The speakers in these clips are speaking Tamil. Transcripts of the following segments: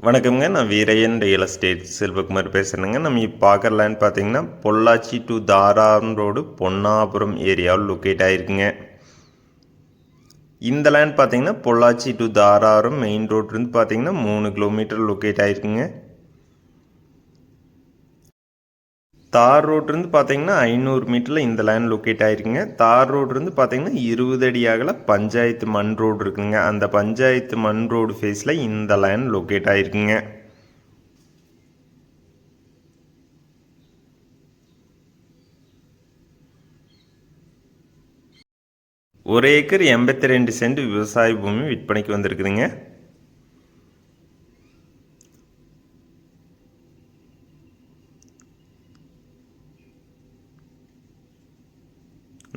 வணக்கம்ங்க. நான் வீரையன் ரியல் எஸ்டேட் செல்வகுமார் பேசுகிறேங்க நம்ம இப்போ பார்க்குற லேண்ட் பார்த்தீங்கன்னா பொள்ளாச்சி டு தாராபுரம் ரோடு பொன்னாபுரம் ஏரியாவில் லொக்கேட் ஆகிருக்குங்க இந்த லேண்ட் பார்த்தீங்கன்னா பொள்ளாச்சி டு தாராரம் மெயின் ரோட்லேருந்து பார்த்தீங்கன்னா மூணு கிலோமீட்டர் லொக்கேட் ஆகிருக்குங்க தார் ரோட்லேருந்து பார்த்தீங்கன்னா ஐநூறு மீட்டரில் இந்த லேண்ட் லொக்கேட் ஆகிருக்குங்க தார் ரோட்லேருந்து பார்த்தீங்கன்னா இருபது அடி அகல பஞ்சாயத்து மண் ரோடு இருக்குங்க. அந்த பஞ்சாயத்து மண் ரோடு ஃபேஸில் இந்த லேண்ட் லொக்கேட் ஆகிருக்குங்க ஒரு ஏக்கர் எண்பத்தி ரெண்டு சென்ட் விவசாய பூமி விற்பனைக்கு வந்திருக்குதுங்க.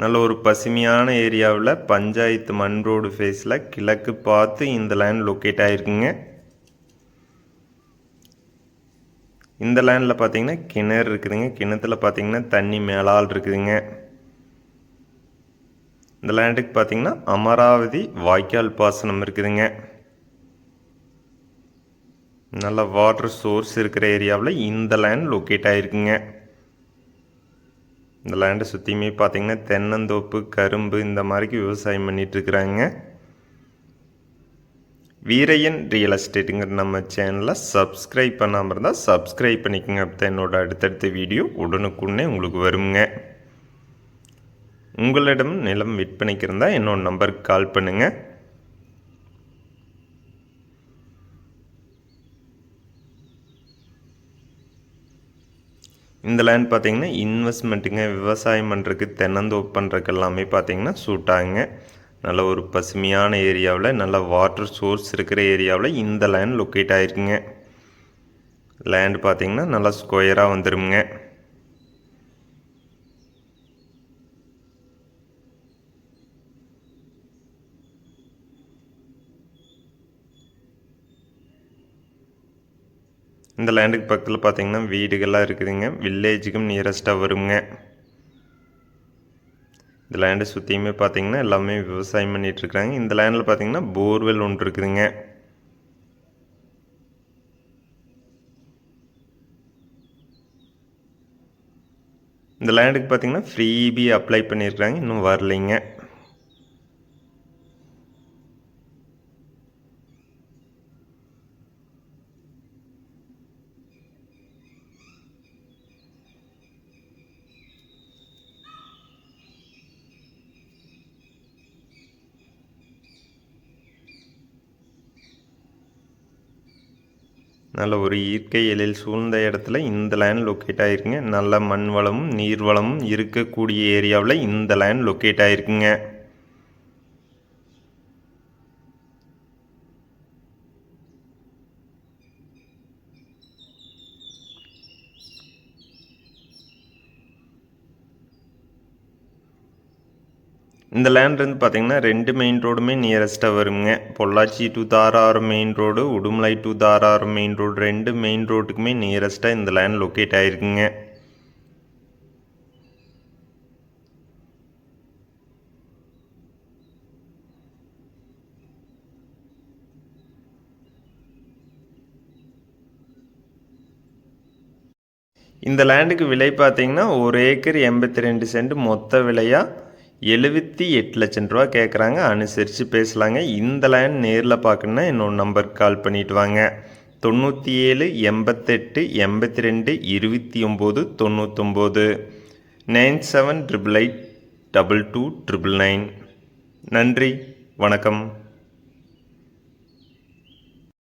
நல்ல ஒரு பசுமையான ஏரியாவில் பஞ்சாயத்து மண் ரோடு ஃபேஸில் கிழக்கு பார்த்து இந்த லேண்ட் லொக்கேட் ஆகிருக்குங்க இந்த லேண்டில் பார்த்தீங்கன்னா கிணறு இருக்குதுங்க. கிணத்துல பார்த்தீங்கன்னா தண்ணி மேலால் இருக்குதுங்க. இந்த லேண்டுக்கு பார்த்தீங்கன்னா அமராவதி வாய்க்கால் பாசனம் இருக்குதுங்க. நல்ல வாட்டர் சோர்ஸ் இருக்கிற ஏரியாவில் இந்த லேண்ட் லொக்கேட் ஆகிருக்குங்க இந்த லேண்டை சுற்றியுமே பார்த்திங்கன்னா தென்னந்தோப்பு கரும்பு இந்த மாதிரிக்கு விவசாயம் பண்ணிகிட்ருக்குறாங்க வீரையன் ரியல் எஸ்டேட்டுங்கிற நம்ம சேனலை சப்ஸ்கிரைப் பண்ணாமல் இருந்தால் சப்ஸ்கிரைப் பண்ணிக்கோங்க. அப்போ என்னோட அடுத்தடுத்த வீடியோ உடனுக்குடனே உங்களுக்கு வருங்க. உங்களிடம் நிலம் விற்பனைக்கு இருந்தால் என்னோட நம்பருக்கு கால் பண்ணுங்கள் இந்த லேண்ட் பார்த்தீங்கன்னா இன்வெஸ்ட்மெண்ட்டுங்க விவசாயம் பண்ணுறதுக்கு தென்னந்தோப்பு பண்ணுறதுக்கு எல்லாமே பார்த்திங்கன்னா சூட்டாகுங்க நல்ல ஒரு பசுமையான ஏரியாவில் நல்ல வாட்டர் சோர்ஸ் இருக்கிற ஏரியாவில் இந்த லேண்ட் லொக்கேட் ஆகிருக்குங்க லேண்ட் பார்த்தீங்கன்னா நல்லா ஸ்கொயராக வந்துருங்க இந்த லேண்டுக்கு பக்கத்தில் பார்த்திங்கன்னா வீடுகள்லாம் இருக்குதுங்க. வில்லேஜுக்கும் நியரஸ்ட்டாக வருங்க. இந்த லேண்டை சுற்றியுமே பார்த்தீங்கன்னா எல்லாமே விவசாயம் பண்ணிகிட்ருக்குறாங்க இந்த லேண்டில் பார்த்திங்கன்னா போர்வெல் ஒன்று இருக்குதுங்க. இந்த லேண்டுக்கு பார்த்தீங்கன்னா ஃப்ரீபி அப்ளை பண்ணியிருக்கிறாங்க இன்னும் வரலைங்க. நல்ல ஒரு இயற்கை எழில் சூழ்ந்த இடத்துல இந்த லேண்ட் லொக்கேட் ஆகிருக்குங்க நல்ல மண் வளமும் நீர் வளமும் இருக்கக்கூடிய ஏரியாவில் இந்த லேண்ட் லொக்கேட் ஆகிருக்குங்க இந்த லேண்ட்லேருந்து பார்த்தீங்கன்னா ரெண்டு மெயின் ரோடுமே நியரஸ்ட்டாக வருங்க. பொள்ளாச்சி டு தாராறு மெயின் ரோடு உடுமலை டு தாராறு மெயின் ரோடு ரெண்டு மெயின் ரோட்டுக்குமே நியரஸ்ட்டாக இந்த லேண்ட் லொக்கேட் ஆகிருக்குங்க இந்த லேண்டுக்கு விலை பார்த்தீங்கன்னா ஒரு ஏக்கர் எண்பத்தி ரெண்டு சென்ட் மொத்த விலையாக எழுபத்தி எட்டு லட்சம் ரூபா கேட்குறாங்க அனுசரித்து பேசலாங்க. இந்த லேண்ட் நேரில் பார்க்கணுன்னா என்னோட நம்பருக்கு கால் பண்ணிட்டு வாங்க. தொண்ணூற்றி ஏழு எண்பத்தெட்டு எண்பத்தி ரெண்டு இருபத்தி ஒம்பது தொண்ணூத்தொம்பது. Nine seven triple eight double two triple nine. நன்றி. வணக்கம்.